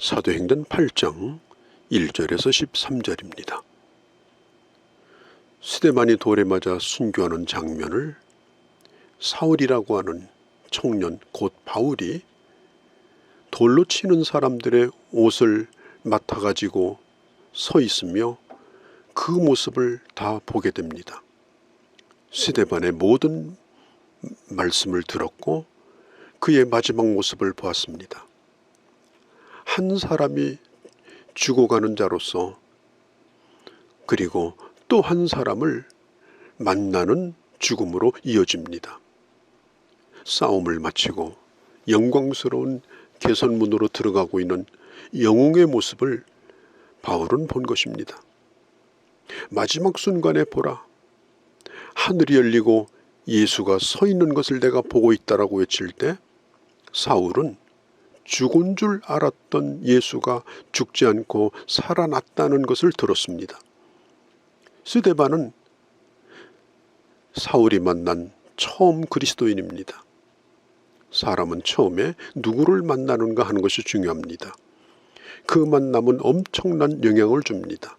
사도행전 8장 1절에서 13절입니다. 스데반이 돌에 맞아 순교하는 장면을 사울이라고 하는 청년 곧 바울이 돌로 치는 사람들의 옷을 맡아가지고 서 있으며 그 모습을 다 보게 됩니다. 스데반의 모든 말씀을 들었고 그의 마지막 모습을 보았습니다. 한 사람이 죽어가는 자로서 그리고 또 한 사람을 만나는 죽음으로 이어집니다. 싸움을 마치고 영광스러운 개선문으로 들어가고 있는 영웅의 모습을 바울은 본 것입니다. 마지막 순간에 보라. 하늘이 열리고 예수가 서 있는 것을 내가 보고 있다라고 외칠 때 사울은 죽은 줄 알았던 예수가 죽지 않고 살아났다는 것을 들었습니다. 스데반은 사울이 만난 처음 그리스도인입니다. 사람은 처음에 누구를 만나는가 하는 것이 중요합니다. 그 만남은 엄청난 영향을 줍니다.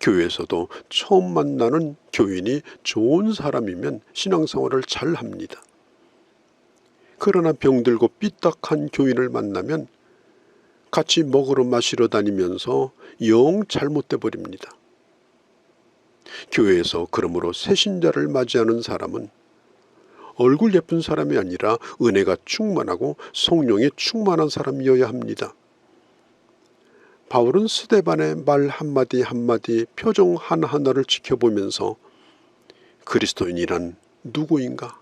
교회에서도 처음 만나는 교인이 좋은 사람이면 신앙생활을 잘 합니다. 그러나 병들고 삐딱한 교인을 만나면 같이 먹으러 마시러 다니면서 영 잘못돼 버립니다. 교회에서 그러므로 새신자를 맞이하는 사람은 얼굴 예쁜 사람이 아니라 은혜가 충만하고 성령이 충만한 사람이어야 합니다. 바울은 스데반의 말 한마디 한마디 표정 하나하나를 지켜보면서 그리스도인이란 누구인가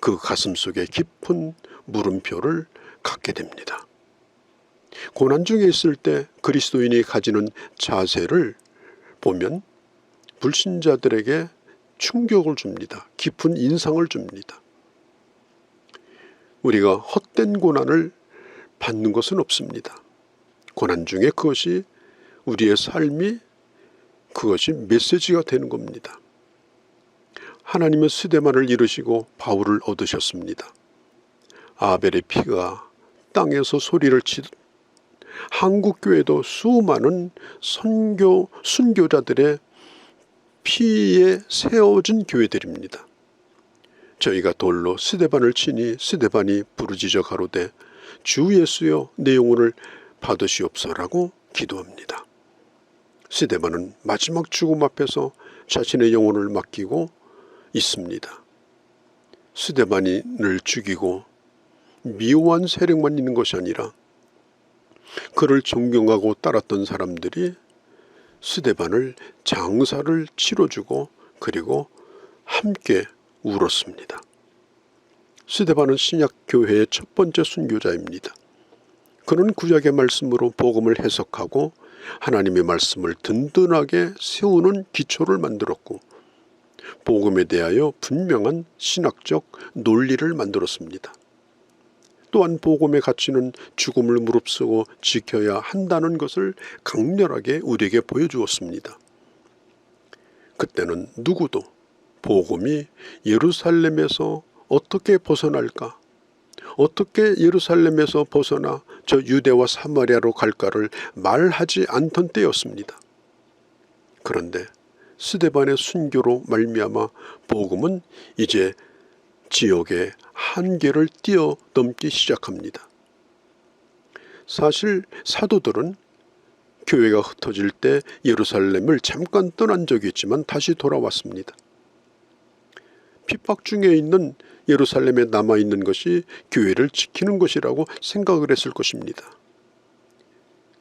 그 가슴 속에 깊은 물음표를 갖게 됩니다. 고난 중에 있을 때 그리스도인이 가지는 자세를 보면 불신자들에게 충격을 줍니다. 깊은 인상을 줍니다. 우리가 헛된 고난을 받는 것은 없습니다. 고난 중에 그것이 우리의 삶이 그것이 메시지가 되는 겁니다. 하나님은 스데만을 이루시고 바울을 얻으셨습니다. 아벨의 피가 땅에서 소리를 치듯 한국 교회도 수많은 선교 순교자들의 피에 세워진 교회들입니다. 저희가 돌로 스데반을 치니 스데반이 부르짖어 가로되 주 예수여 내 영혼을 받으시옵소라고 기도합니다. 스데반은 마지막 죽음 앞에서 자신의 영혼을 맡기고 있습니다. 스데반이늘 죽이고 미워한 세력만 있는 것이 아니라 그를 존경하고 따랐던 사람들이 스데반을 장사를 치러주고 그리고 함께 울었습니다. 스데반은 신약교회의 첫 번째 순교자입니다. 그는 구약의 말씀으로 복음을 해석하고 하나님의 말씀을 든든하게 세우는 기초를 만들었고 복음에 대하여 분명한 신학적 논리를 만들었습니다. 또한 복음의 가치는 죽음을 무릅쓰고 지켜야 한다는 것을 강렬하게 우리에게 보여주었습니다. 그때는 누구도 복음이 예루살렘에서 어떻게 벗어날까? 어떻게 예루살렘에서 벗어나 저 유대와 사마리아로 갈까를 말하지 않던 때였습니다. 그런데 스데반의 순교로 말미암아 복음은 이제 지역의 한계를 뛰어넘기 시작합니다. 사실 사도들은 교회가 흩어질 때 예루살렘을 잠깐 떠난 적이 있지만 다시 돌아왔습니다. 핍박 중에 있는 예루살렘에 남아있는 것이 교회를 지키는 것이라고 생각을 했을 것입니다.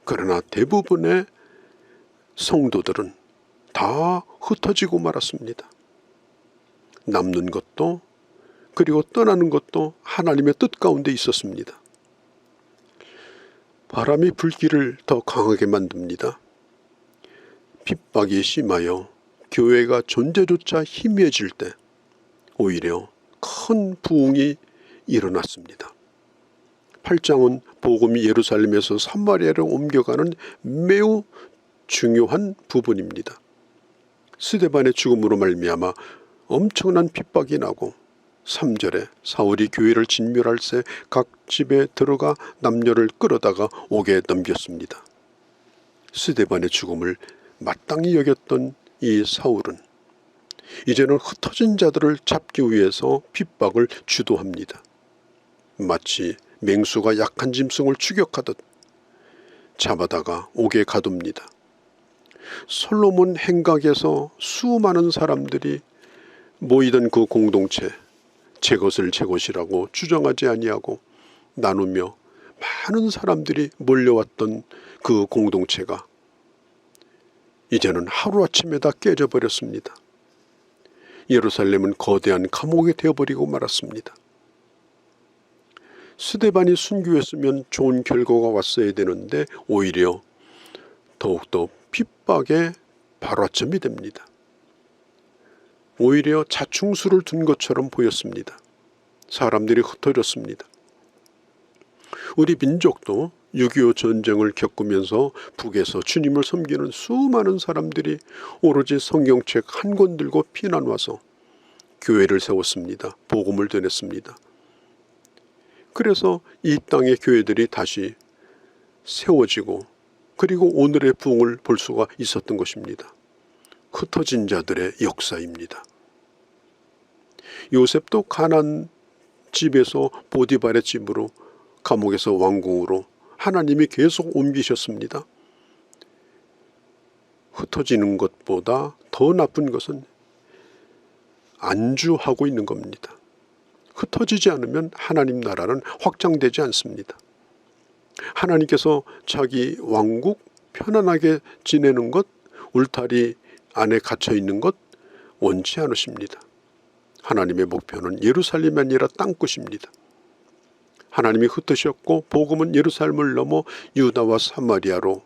그러나 대부분의 성도들은 다 흩어지고 말았습니다. 남는 것도 그리고 떠나는 것도 하나님의 뜻 가운데 있었습니다. 바람이 불기를 더 강하게 만듭니다. 핍박이 심하여 교회가 존재조차 희미해질 때 오히려 큰 부흥이 일어났습니다. 8장은 복음이 예루살렘에서 사마리아로 옮겨가는 매우 중요한 부분입니다. 스데반의 죽음으로 말미암아 엄청난 핍박이 나고 3절에 사울이 교회를 진멸할 새 각 집에 들어가 남녀를 끌어다가 옥에 넘겼습니다. 스데반의 죽음을 마땅히 여겼던 이 사울은 이제는 흩어진 자들을 잡기 위해서 핍박을 주도합니다. 마치 맹수가 약한 짐승을 추격하듯 잡아다가 옥에 가둡니다. 솔로몬 행각에서 수많은 사람들이 모이던 그 공동체 제 것을 제 것이라고 주장하지 아니하고 나누며 많은 사람들이 몰려왔던 그 공동체가 이제는 하루아침에 다 깨져버렸습니다. 예루살렘은 거대한 감옥이 되어버리고 말았습니다. 스데반이 순교했으면 좋은 결과가 왔어야 되는데 오히려 더욱더 핍박의 발화점이 됩니다. 오히려 자충수를 둔 것처럼 보였습니다. 사람들이 흩어졌습니다. 우리 민족도 6.25 전쟁을 겪으면서 북에서 주님을 섬기는 수많은 사람들이 오로지 성경책 한 권 들고 피난 와서 교회를 세웠습니다. 복음을 전했습니다. 그래서 이 땅의 교회들이 다시 세워지고 그리고 오늘의 부흥을 볼 수가 있었던 것입니다. 흩어진 자들의 역사입니다. 요셉도 가난 집에서 보디발의 집으로 감옥에서 왕궁으로 하나님이 계속 옮기셨습니다. 흩어지는 것보다 더 나쁜 것은 안주하고 있는 겁니다. 흩어지지 않으면 하나님 나라는 확장되지 않습니다. 하나님께서 자기 왕국 편안하게 지내는 것, 울타리 안에 갇혀 있는 것 원치 않으십니다. 하나님의 목표는 예루살렘이 아니라 땅끝입니다. 하나님이 흩으셨고 복음은 예루살렘을 넘어 유다와 사마리아로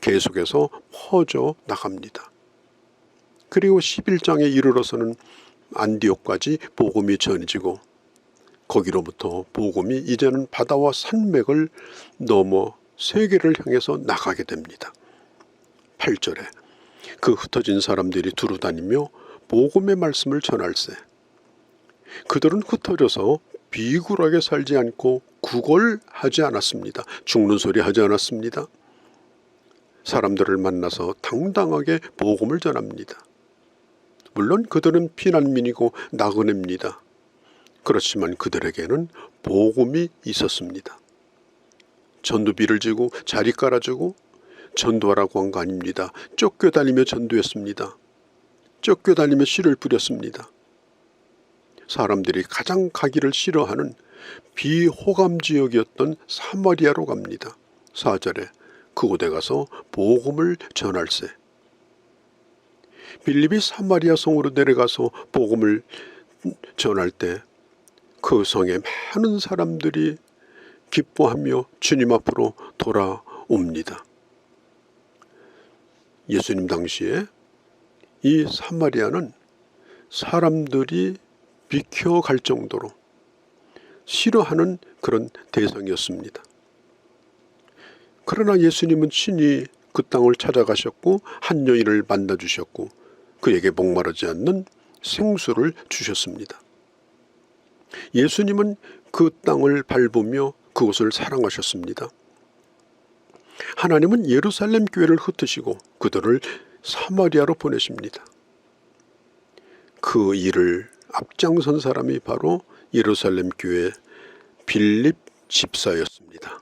계속해서 퍼져 나갑니다. 그리고 11장에 이르러서는 안디옥까지 복음이 전해지고 거기로부터 복음이 이제는 바다와 산맥을 넘어 세계를 향해서 나가게 됩니다. 8절에 그 흩어진 사람들이 두루 다니며 복음의 말씀을 전할세. 그들은 흩어져서 비굴하게 살지 않고 구걸하지 않았습니다. 죽는 소리 하지 않았습니다. 사람들을 만나서 당당하게 복음을 전합니다. 물론 그들은 피난민이고 나그네입니다. 그렇지만 그들에게는 복음이 있었습니다. 전두비를 지고 자리 깔아주고 전도하라고 한 거 아닙니다. 쫓겨다니며 전도했습니다. 쫓겨다니며 씨를 뿌렸습니다. 사람들이 가장 가기를 싫어하는 비호감 지역이었던 사마리아로 갑니다. 4절에 그곳에 가서 복음을 전할세. 빌립이 사마리아 성으로 내려가서 복음을 전할 때 그 성에 많은 사람들이 기뻐하며 주님 앞으로 돌아옵니다. 예수님 당시에 이 사마리아는 사람들이 비켜갈 정도로 싫어하는 그런 대상이었습니다. 그러나 예수님은 친히 그 땅을 찾아가셨고 한 여인을 만나 주셨고 그에게 목마르지 않는 생수를 주셨습니다. 예수님은 그 땅을 밟으며 그곳을 사랑하셨습니다. 하나님은 예루살렘 교회를 흩으시고 그들을 사마리아로 보내십니다. 그 일을 앞장선 사람이 바로 예루살렘 교회 빌립 집사였습니다.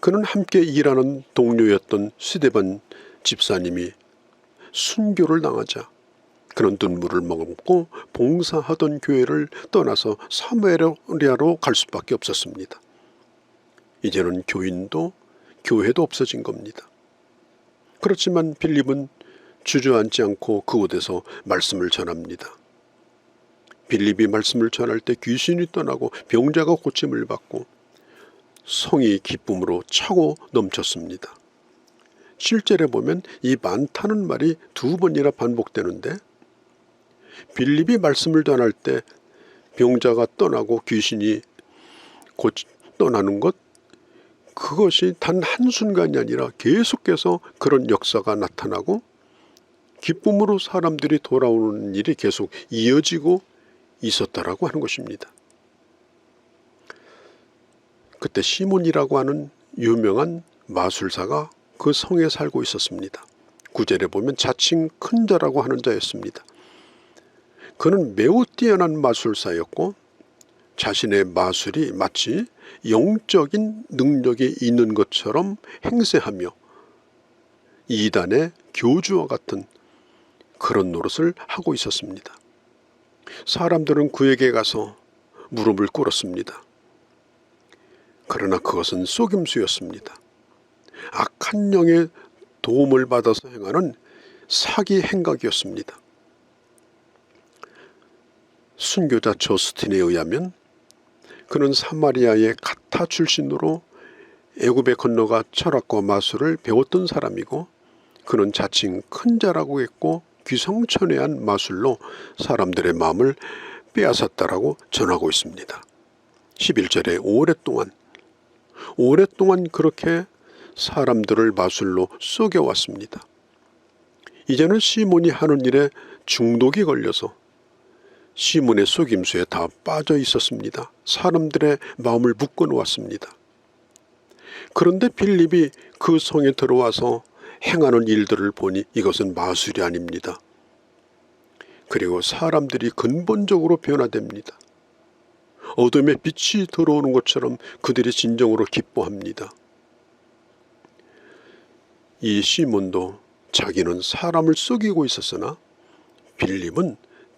그는 함께 일하는 동료였던 스데반 집사님이 순교를 당하자 그런 눈물을 머금고 봉사하던 교회를 떠나서 사마리아로 갈 수밖에 없었습니다. 이제는 교인도 교회도 없어진 겁니다. 그렇지만 빌립은 주저앉지 않고 그곳에서 말씀을 전합니다. 빌립이 말씀을 전할 때 귀신이 떠나고 병자가 고침을 받고 성이 기쁨으로 차고 넘쳤습니다. 실제로 보면 이 많다는 말이 두 번이나 반복되는데 빌립이 말씀을 전할 때 병자가 떠나고 귀신이 곧 떠나는 것 그것이 단 한순간이 아니라 계속해서 그런 역사가 나타나고 기쁨으로 사람들이 돌아오는 일이 계속 이어지고 있었다라고 하는 것입니다. 그때 시몬이라고 하는 유명한 마술사가 그 성에 살고 있었습니다. 구절에 보면 자칭 큰 자라고 하는 자였습니다. 그는 매우 뛰어난 마술사였고 자신의 마술이 마치 영적인 능력이 있는 것처럼 행세하며 이단의 교주와 같은 그런 노릇을 하고 있었습니다. 사람들은 그에게 가서 무릎을 꿇었습니다. 그러나 그것은 속임수였습니다. 악한 영의 도움을 받아서 행하는 사기 행각이었습니다. 순교자 저스틴에 의하면 그는 사마리아의 가타 출신으로 애굽에 건너가 철학과 마술을 배웠던 사람이고 그는 자칭 큰 자라고 했고 귀성천외한 마술로 사람들의 마음을 빼앗았다라고 전하고 있습니다. 11절에 오랫동안 오랫동안 그렇게 사람들을 마술로 속여왔습니다. 이제는 시몬이 하는 일에 중독이 걸려서 시몬의 속임수에 다 빠져 있었습니다. 사람들의 마음을 묶어 놓았습니다. 그런데 빌립이 그 성에 들어와서 행하는 일들을 보니 이것은 마술이 아닙니다. 그리고 사람들이 근본적으로 변화됩니다. 어둠의 빛이 들어오는 것처럼 그들이 진정으로 기뻐합니다. 이 시몬도 자기는 사람을 속이고 있었으나 빌립은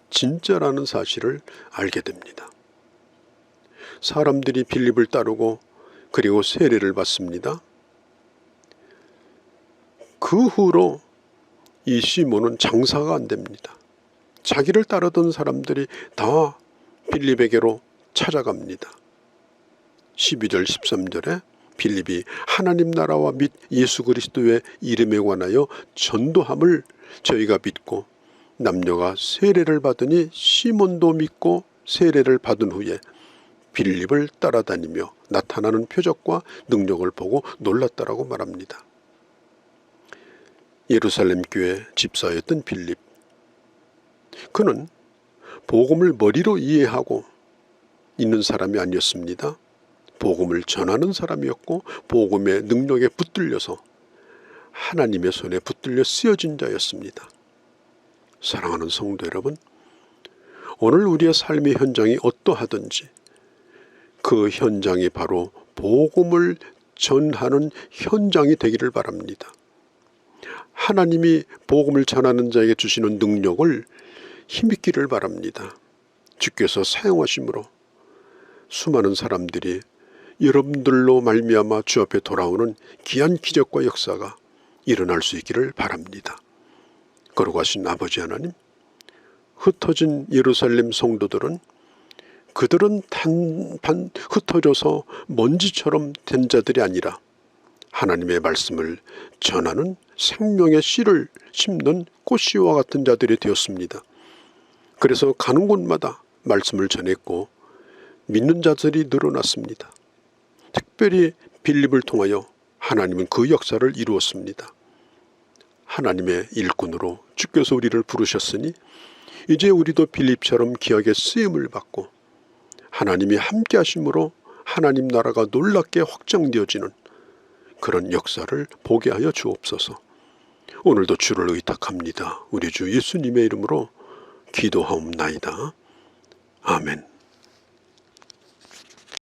진짜라는 사실을 알게 됩니다. 사람들이 빌립을 따르고 그리고 세례를 받습니다. 그 후로 이 시몬은 장사가 안 됩니다. 자기를 따르던 사람들이 다 빌립에게로 찾아갑니다. 12절 13절에 빌립이 하나님 나라와 및 예수 그리스도의 이름에 관하여 전도함을 저희가 믿고 남녀가 세례를 받으니 시몬도 믿고 세례를 받은 후에 빌립을 따라다니며 나타나는 표적과 능력을 보고 놀랐다라고 말합니다. 예루살렘 교회 집사였던 빌립. 그는 복음을 머리로 이해하고 있는 사람이 아니었습니다. 복음을 전하는 사람이었고 복음의 능력에 붙들려서 하나님의 손에 붙들려 쓰여진 자였습니다. 사랑하는 성도 여러분, 오늘 우리의 삶의 현장이 어떠하든지 그 현장이 바로 복음을 전하는 현장이 되기를 바랍니다. 하나님이 복음을 전하는 자에게 주시는 능력을 힘있기를 바랍니다. 주께서 사용하심으로 수많은 사람들이 여러분들로 말미암아 주 앞에 돌아오는 귀한 기적과 역사가 일어날 수 있기를 바랍니다. 걸어가신 아버지 하나님, 흩어진 예루살렘 성도들은 그들은 단반 흩어져서 먼지처럼 된 자들이 아니라 하나님의 말씀을 전하는 생명의 씨를 심는 꽃씨와 같은 자들이 되었습니다. 그래서 가는 곳마다 말씀을 전했고 믿는 자들이 늘어났습니다. 특별히 빌립을 통하여 하나님은 그 역사를 이루었습니다. 하나님의 일꾼으로 주께서 우리를 부르셨으니 이제 우리도 빌립처럼 기억에 쓰임을 받고 하나님이 함께 하심으로 하나님 나라가 놀랍게 확장되어지는 그런 역사를 보게 하여 주옵소서. 오늘도 주를 의탁합니다. 우리 주 예수님의 이름으로 기도하옵나이다. 아멘.